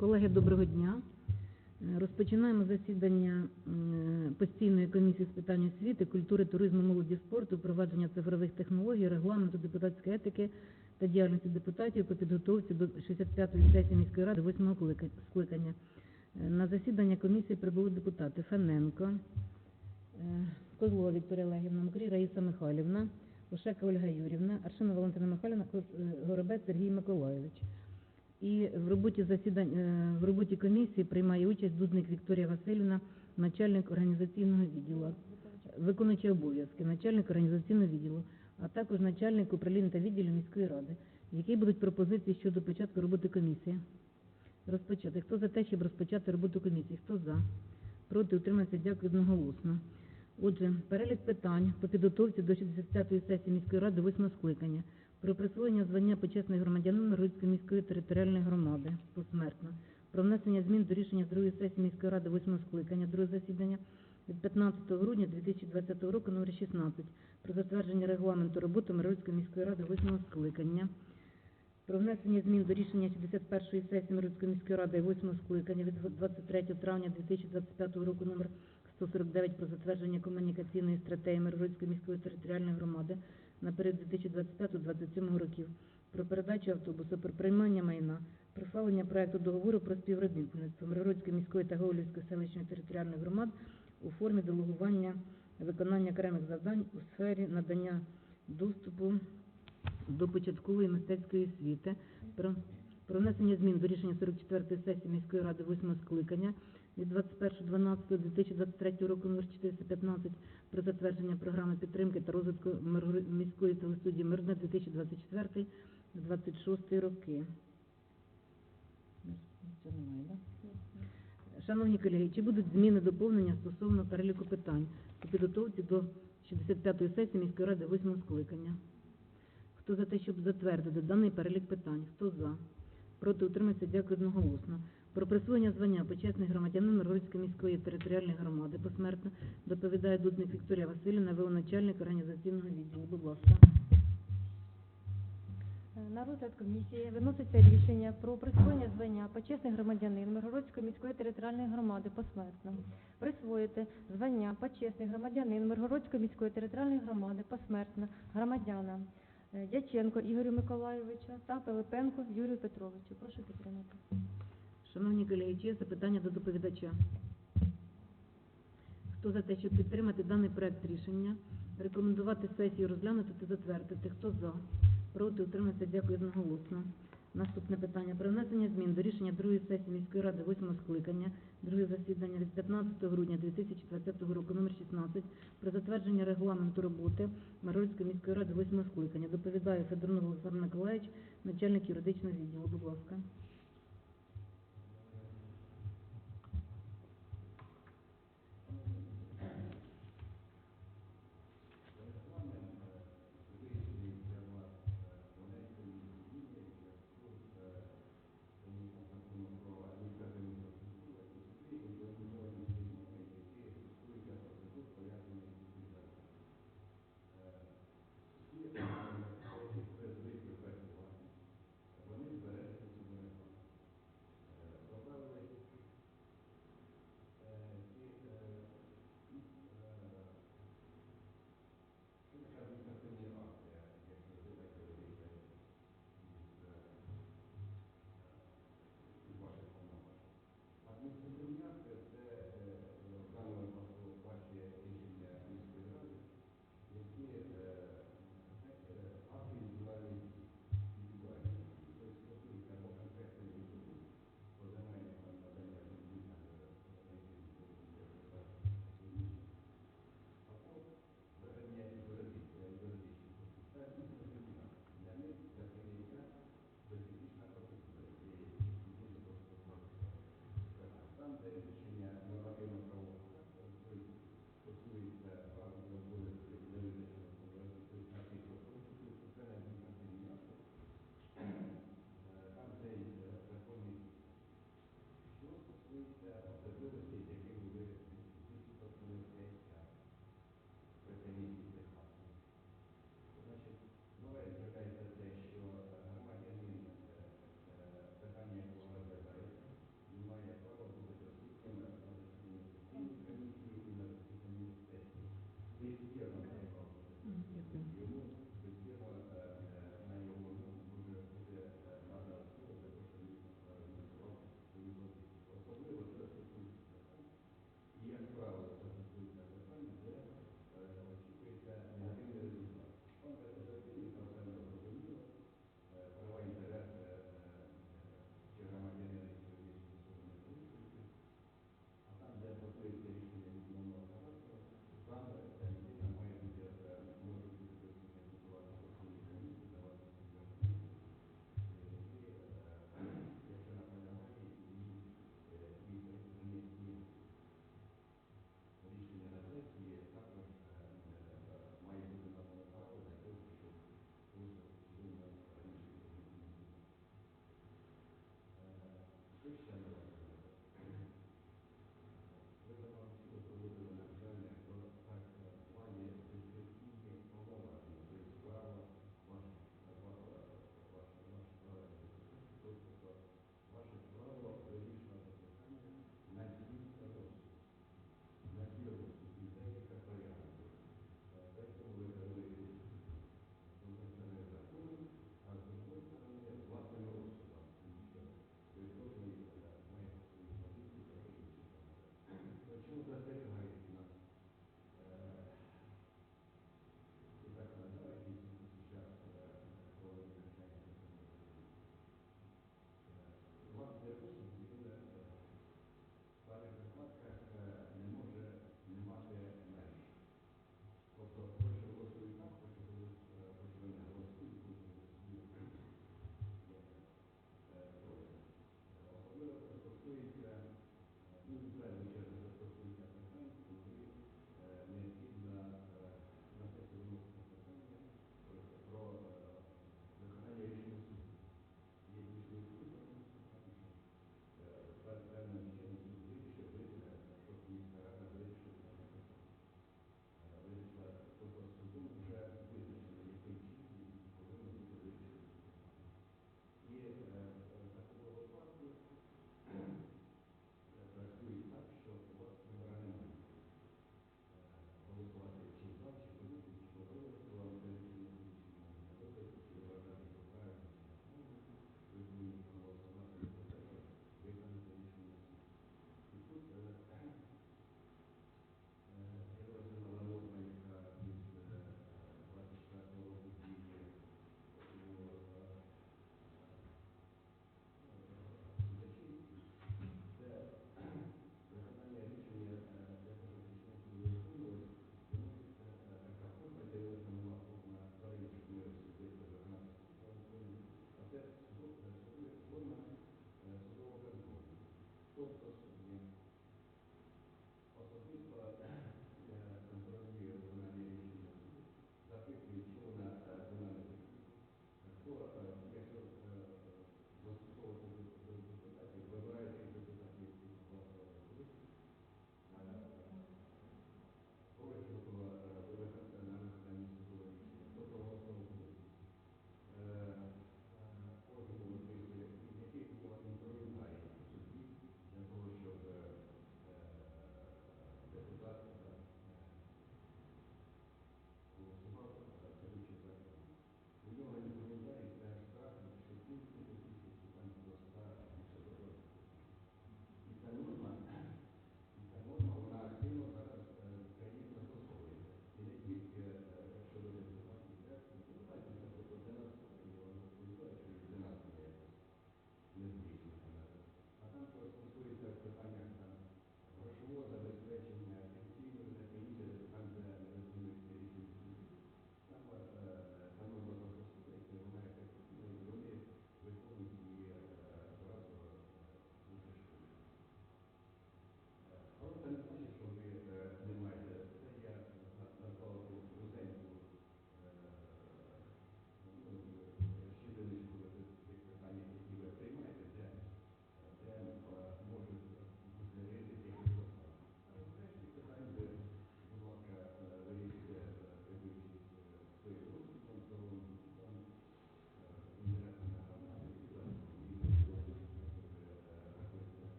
Колеги, доброго дня. Е, Розпочинаємо засідання е, постійної комісії з питань освіти, культури, туризму, молоді, спорту, впровадження цифрових технологій, регламенту депутатської етики та діяльності депутатів по підготовці до 65-ї сесії міської ради 8-го скликання. Е, На засідання комісії прибули депутати Фененко, е, Козлова Вікторія Олегівна, Мокрій Раїса Михайлівна, Ошека Ольга Юрівна, Аршина Валентина Михайлівна, Горобець Сергій Миколайович. І в роботі засідань е, в роботі комісії приймає участь Дудник Вікторія Васильівна, начальник організаційного відділу, виконуючий обов'язки, начальник організаційного відділу, а також начальник управління та відділу міської ради. Які будуть пропозиції щодо початку роботи комісії? Розпочати. Хто за те, щоб розпочати роботу комісії? Хто за? Проти утримався. Дякую одноголосно. Отже, перелік питань по підготовці до 65-ї сесії міської ради 8 скликання про присвоєння звання почесний громадянин Миргородської міської територіальної громади посмертно, про внесення змін до рішення другої сесії міської ради 8 скликання, друге засідання від 15 грудня 2020 року номер 16 про затвердження регламенту роботи Миргородської міської ради 8 скликання. Про внесення змін до рішення 61-ї сесії Миргородської міської ради 8 скликання від 23 травня 2025 року номер 149 про затвердження комунікаційної стратегії Миргородської міської територіальної громади на період 2025-2027 років, про передачу автобусу, про приймання майна, про схвалення проекту договору про співробітництво Миргородської міської та Гоголівської селищної територіальних громад у формі делегування виконання окремих завдань у сфері надання доступу до початкової мистецької освіти, про, про внесення змін до рішення 44-ї сесії міської ради 8 скликання від 21.12.2023 року номер 415 про затвердження програми підтримки та розвитку міської телестудії Мирне 2024-2026 роки. Шановні колеги, чи будуть зміни доповнення стосовно переліку питань у підготовці до 65-ї сесії міської ради 8 скликання? Хто за те, щоб затвердити даний перелік питань? Хто за? Проти утримався, дякую одноголосно. Про присвоєння звання почесний громадянин Миргородської міської територіальної громади посмертно доповідає Дудник Вікторія Васильівна, начальник організаційного відділу. Будь ласка. На розгляд комісії виноситься рішення про присвоєння звання почесний громадянин Миргородської міської територіальної громади посмертно. Присвоїти звання почесний громадянин Миргородської міської територіальної громади посмертно громадянам е, Дяченко Ігорю Миколайовичу та Пилипенко Юрію Петровичу. Прошу підтримати. Шановні колеги, є запитання до доповідача? Хто за те, щоб підтримати даний проект рішення, рекомендувати сесію розглянути та затвердити? Хто за? Проти утримався, дякую одноголосно. Наступне питання про внесення змін до рішення другої сесії міської ради 8 скликання, друге засідання від 15 грудня 2020 року номер 16 про затвердження регламенту роботи Миргородської міської ради 8 скликання. Доповідає Федорнов Олександр Миколаївич, начальник юридичного відділу. Будь ласка.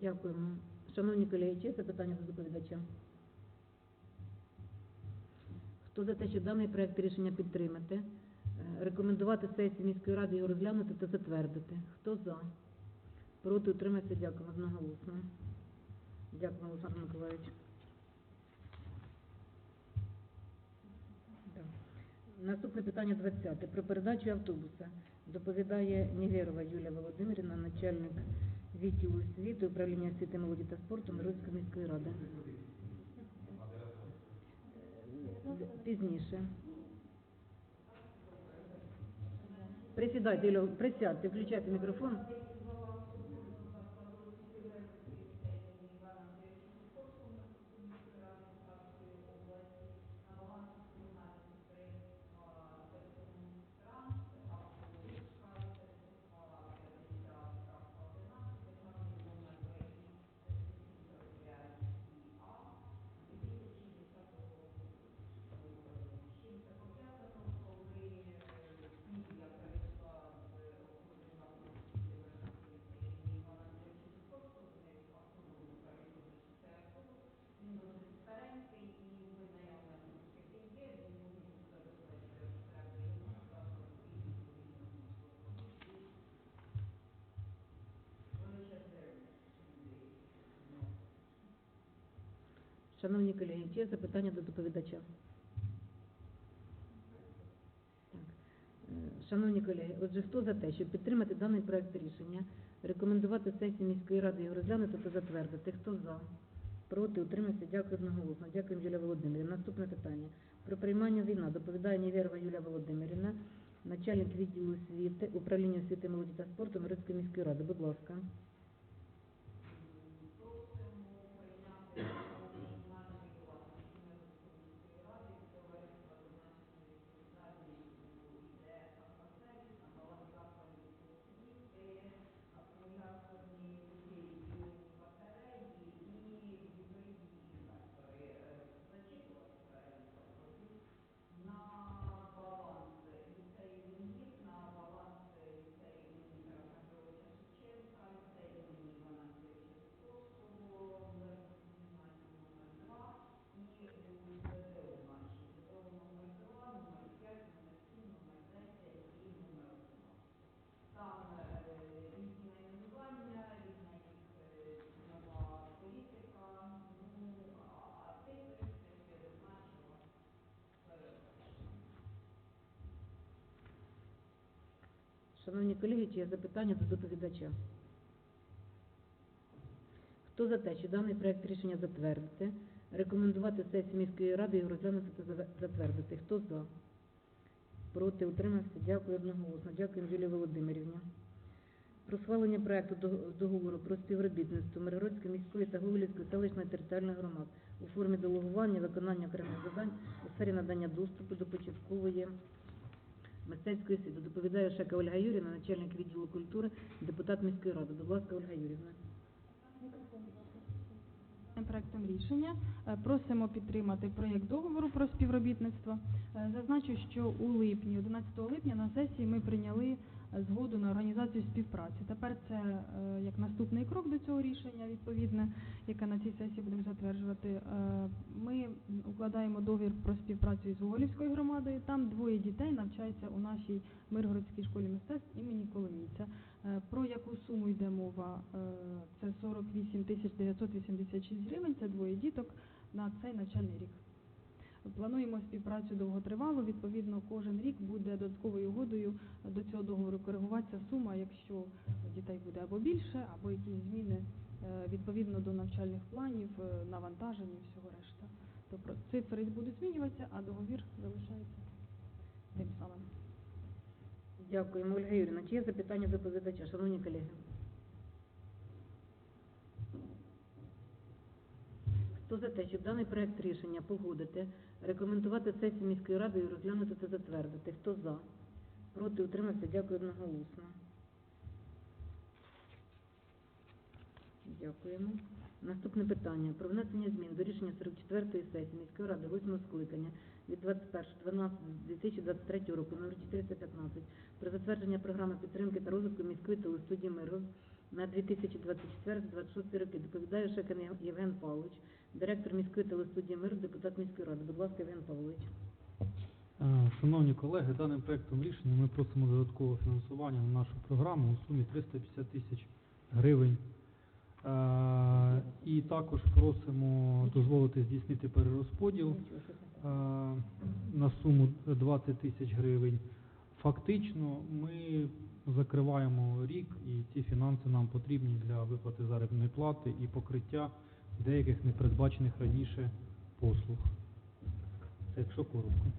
Дякуємо. Шановні колеги, чи є запитання до доповідача? Хто за те, що даний проект рішення підтримати? Е, рекомендувати сесії міської ради його розглянути та затвердити. Хто за? Проти утриматися? Дякуємо. Одноголосно. Дякуємо, Олександр Миколаївич. Наступне питання 20. Про передачу автобуса доповідає Нігерова Юлія Володимирівна, начальник відділу освіти управління освіти молоді та спорту Миронської міської ради. Пізніше. Присідайте, Ілю, присядьте, включайте мікрофон. Шановні колеги, чи є запитання до доповідача? Так. Е, шановні колеги, отже, хто за те, щоб підтримати даний проект рішення, рекомендувати сесії міської ради його розглянути та затвердити? Хто за? Проти утримався, дякую одноголосно. Дякую, Юлія Володимирівна. Наступне питання. Про приймання війна доповідає Ніверва Юлія Володимирівна, начальник відділу освіти, управління освіти, молоді та спорту Мирицької міської ради. Будь ласка. прийняти. Шановні колеги, чи є запитання до доповідача? Хто за те, що даний проект рішення затвердити, рекомендувати сесії міської ради його розглянути та затвердити? Хто за? Проти, утримався? Дякую одноголосно. Дякую, Юлії Володимирівні. Про схвалення проекту договору про співробітництво Миргородської міської та Гоголівської селищної територіальних громад у формі делегування виконання окремих завдань у сфері надання доступу до початкової мистецької освіти. Доповідає Шека Ольга Юрівна, начальник відділу культури, депутат міської ради. Будь ласка, Ольга Юрівна. Проектом рішення е, просимо підтримати проєкт договору про співробітництво. Е, Зазначу, що у липні, 11 липня на сесії ми прийняли згоду на організацію співпраці. Тепер це е, як наступний крок до цього рішення, відповідне, яке на цій сесії будемо затверджувати. Е, Ми укладаємо договір про співпрацю із Гоголівською громадою. Там двоє дітей навчаються у нашій Миргородській школі мистецтв імені Коломійця. Е, Про яку суму йде мова? Це 48 тисяч 986 гривень, це двоє діток на цей навчальний рік. Плануємо співпрацю довготривалу, відповідно, кожен рік буде додатковою угодою до цього договору коригуватися сума, якщо дітей буде або більше, або якісь зміни е, відповідно до навчальних планів, е, навантажень і всього решта. Тобто цифри будуть змінюватися, а договір залишається тим самим. Дякуємо, Ольга Юрівна. Чи є запитання до? Шановні колеги. Хто за те, щоб даний проект рішення погодити, рекомендувати сесії міської ради і розглянути та затвердити? Хто за? Проти утримався? Дякую одноголосно. Дякуємо. Наступне питання. Про внесення змін до рішення 44-ї сесії міської ради 8 скликання від 21.12.2023 року номер 415 про затвердження програми підтримки та розвитку міської телестудії «Миргород» на 2024-2026 роки. Доповідає Шекан Євген Павлович, директор міської телестудії «Мир», депутат міської ради. Будь ласка, Євген Павлович. Шановні колеги, даним проектом рішення ми просимо додаткове фінансування на нашу програму у сумі 350 тисяч гривень. І також просимо дозволити здійснити перерозподіл на суму 20 тисяч гривень. Фактично ми закриваємо рік і ці фінанси нам потрібні для виплати заробітної плати і покриття деяких непередбачених раніше послуг. Це якщо коротко.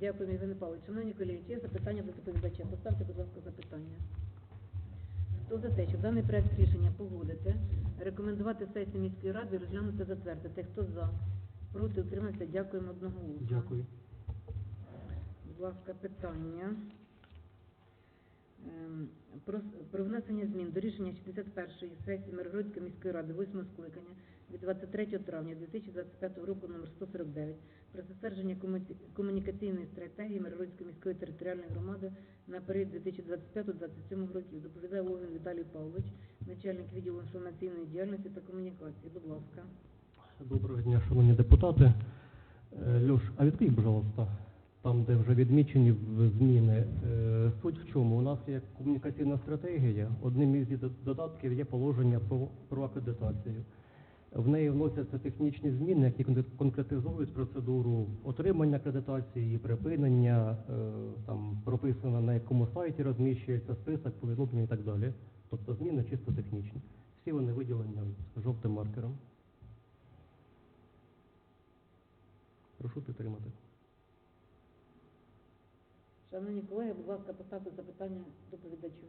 Дякую, Євген Павлович. Шановні колеги, є запитання до доповідача? Поставте, будь ласка, запитання. Хто за те, щоб даний проект рішення погодити, рекомендувати сесії міської ради розглянути затвердити? Хто за? Проти утримався? Дякуємо одного одноголосно. Дякую. Будь ласка, питання. Ем, Про, внесення змін до рішення 61-ї сесії Миргородської міської ради 8 скликання від 23 травня 2025 року номер 149 про затвердження комунікаційної стратегії Миргородської міської територіальної громади на період 2025-2027 років. Доповідає Логін Віталій Павлович, начальник відділу інформаційної діяльності та комунікації. Будь ласка. Доброго дня, шановні депутати. Е, Льош, а відкрий, пожалуйста, там, де вже відмічені зміни. Е, Суть в чому? У нас є комунікаційна стратегія. Одним із додатків є положення про, акредитацію. В неї вносяться технічні зміни, які конкретизують процедуру отримання акредитації, припинення, е, там прописано на якому сайті розміщується список, повідомлення і так далі. Тобто зміни чисто технічні. Всі вони виділені жовтим маркером. Прошу підтримати. Шановні колеги, будь ласка, поставте запитання доповідачу.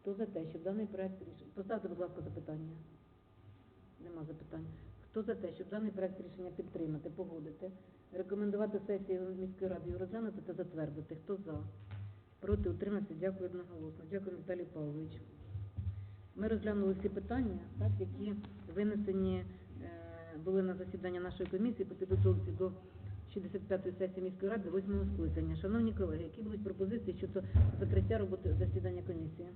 Хто за те, щоб даний проект рішення... Поставте, будь ласка, запитання. Нема запитань. Хто за те, щоб даний проект рішення підтримати, погодити, рекомендувати сесії міської ради розглянути та затвердити? Хто за? Проти утримався? Дякую одноголосно. Дякую, Віталій Павлович. Ми розглянули всі питання, так, які винесені е, були на засідання нашої комісії по підготовці до 65-ї сесії міської ради 8 скликання. Шановні колеги, які будуть пропозиції щодо закриття роботи засідання комісії?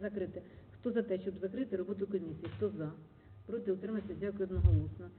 Закрити. Хто за те, щоб закрити роботу комісії? Хто за? Проти утримався? Дякую одноголосно.